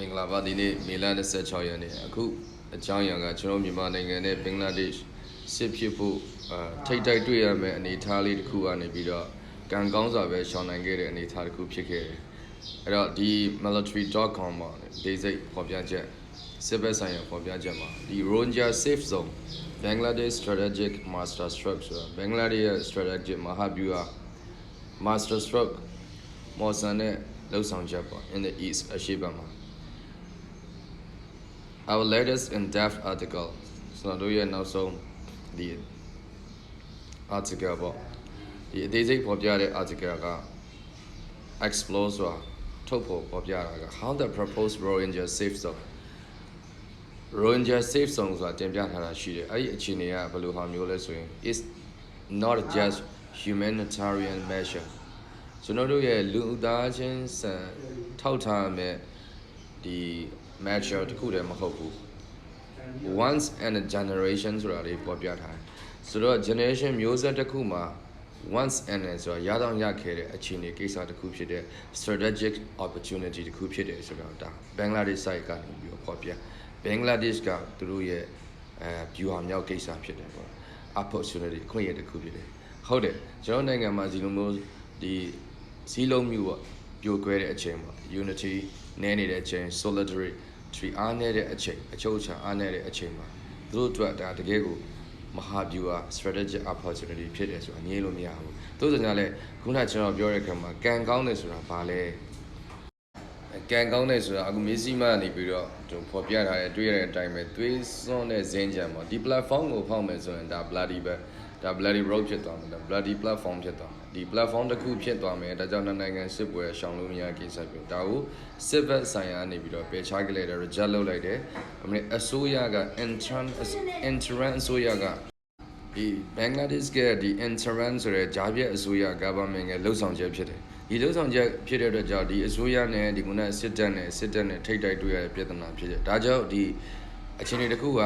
မင်္ဂလာပါဒီနေ့မေလ26ရက်နေ့အခုအကြောင်းအရာကကျွန်တော်မြန်မာနိုင်ငံနဲ့ဘင်္ဂလားဒေ့ရှ်စစ်ဖြစ်ဖို့အာထိတ်တိုက်တွေ့ရမယ့်အနေအထားလေးတစ်ခုကနေပြီးတော့ကံကောင်းစွာပဲရှောင်နိုင်ခဲ့တဲ့အနေအထားတစ်ခုဖြစ်ခဲ့တယ်အဲ့တော့ဒီ military.com မှာဒေစိတ်ပေါ်ပြချက်စစ်ဘက်ဆိုင်ရာပေါ်ပြချက်မှာဒီ Rohingya safe zone Bangladesh strategic master stroke ဆိုတာ Bangladesh ရဲ့ strategic မဟာဗျူဟာ master stroke မော်ဆန်နဲ့လှုပ်ဆောင်ချက်ပေါ့ in the east အရှေ့ဘက်မှာ our latest in-depth article ဆိုတော့တို့ရဲ့နောက်ဆုံးဒီ article ပေါ့ဒီအသေးစိတ်ပေါ်ပြတဲ့ article က explore ဆိုတာထုတ်ဖို့ပေါ်ပြတာက how the proposed Rohingya safe zone Rohingya safe zone ဆိုတာတင်ပြထားတာရှိတယ်အဲ့ဒီအခြေအနေကဘယ်လိုဟာမျိုးလဲဆိုရင် is not just humanitarian measure ကျွန်တော်တို့ရဲ့လူသားချင်းစံထောက်ထားမဲ့ဒီ measure တစ်ခုတည်းမဟုတ်ဘူး once and a generation ဆိုတာလေးပေါ်ပြထားတယ်ဆိုတော့ generation မျိုးဆက်တစ်ခုမှာ once and a ဆိုတာရတော့ရခဲ့တဲ့အခြေအနေကိစ္စတစ်ခုဖြစ်တဲ့ strategic opportunity တစ်ခုဖြစ်တယ်ဆိုတော့ဒါ Bangladesh side ကနေပြီးတော့ပေါ်ပြ Bangladesh ကသူတို့ရဲ့အဲ view ဟာမြောက်ကိစ္စဖြစ်တယ်ပေါ့ opportunity အခွင့်အရေးတစ်ခုဖြစ်တယ်ဟုတ်တယ်ကျွန်တော်နိုင်ငံမှာဒီလိုမျိုးဒီစီးလုံးမျိုးပေါ့ပြိုကွဲတဲ့အချိန်ပေါ့ unity နည်းနေတဲ့အချိန် solidarity 3အားနည်းတဲ့အချိန်အချုပ်အခြာအားနည်းတဲ့အချိန်မှာသူတို့အတွက်ဒါတကယ်ကိုမဟာဗျူဟာ strategic opportunity ဖြစ်တယ်ဆိုတာငြင်းလို့မရဘူးသို့စညာလဲခုနကကျွန်တော်ပြောတဲ့ခါမှာကံကောင်းတယ်ဆိုတာဘာလဲကံကောင်းတယ်ဆိုတာအခုမေးစီမကနေပြီးတော့သူဖော်ပြထားတဲ့တွေ့ရတဲ့အတိုင်းပဲသွေးစွန်းတဲ့ဇင်းကြံပေါ့ဒီ platform ကိုဖောက်မယ်ဆိုရင်ဒါ bloody ပဲ ဒါ bloody road ဖြစ်သွားမယ်ဒါ bloody platform ဖြစ်သွားမယ်ဒီ platform တစ်ခုဖြစ်သွားမယ်ဒါကြောင့်နှစ်နိုင်ငံစစ်ပွဲရှောင်လို့မရကိစ္စပြဒါကိုစစ်ဘက်ဆိုင်ရာနေပြီးတော့ပယ်ချခဲ့လိုက်တယ် reject လုပ်လိုက်တယ်အမေအစိုးရက intern intern အစိုးရကဒီဘင်္ဂလားဒေ့ရှ်ကဒီ intern ဆိုတဲ့ဂျာပြည့်အစိုးရ government ကလှုပ်ဆောင်ချက်ဖြစ်တယ်ဒီလှုပ်ဆောင်ချက်ဖြစ်တဲ့အတွက်ကြောင့်ဒီအစိုးရနဲ့ဒီကုနစစ်တပ်နဲ့စစ်တပ်နဲ့ထိတ်တိုက်တွေ့ရတဲ့ပြဿနာဖြစ်တယ်ဒါကြောင့်ဒီအခြေအနေတစ်ခုက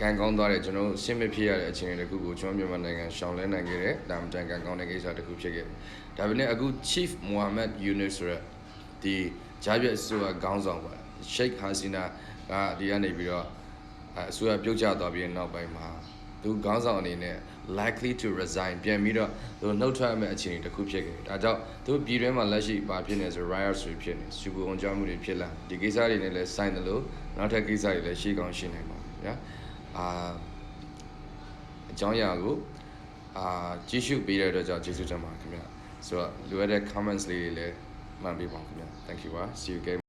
ကံကောင်းသွားတယ်ကျွန်တော်ရှင်းမဖြစ်ရတဲ့အခြေအနေတစ်ခုကိုကျွန်တော်မြန်မာနိုင်ငံရှောင်လဲနိုင်ခဲ့တယ်ဒါမှမတန်ကံကောင်းတဲ့ကိစ္စတစ်ခုဖြစ်ခဲ့တယ်ဒါပေမဲ့အခု Chief Mohammed Yunus ဆိုတဲ့ဒီဂျာပြည့်အစိုးရခေါင်းဆောင်ပါ Sheikh Hasina ကဒီကနေပြီးတော့အဲအစိုးရပြုတ်ကျသွားပြီးတဲ့နောက်ပိုင်းမှာသူခေါင်းဆောင်အနေနဲ့ likely to resign ပြန်ပြီးတော့သူနှုတ်ထွက်မဲ့အခြေအနေတစ်ခုဖြစ်ခဲ့တယ်ဒါကြောင့်သူပြည်တွင်းမှာလက်ရှိဘာဖြစ်နေဆို riots တွေဖြစ်နေစူပူအောင်ကြောင်းမှုတွေဖြစ်လာဒီကိစ္စတွေနဲ့လည်းဆိုင်တယ်လို့နောက်ထပ်ကိစ္စတွေလည်းရှိကောင်းရှိနိုင်ပါဘူးဗျာ အာအကြောင်းအရာကိုအာကြည့်ရှုပေးတဲ့အတွက်ကြောင့်ကျေးဇူးတင်ပါတယ်ခင်ဗျာဆိုတော့လိုအပ်တဲ့ comments လေးတွေလည်းမှန်ပေးပါဦးခင်ဗျာ thank you ပါ see you again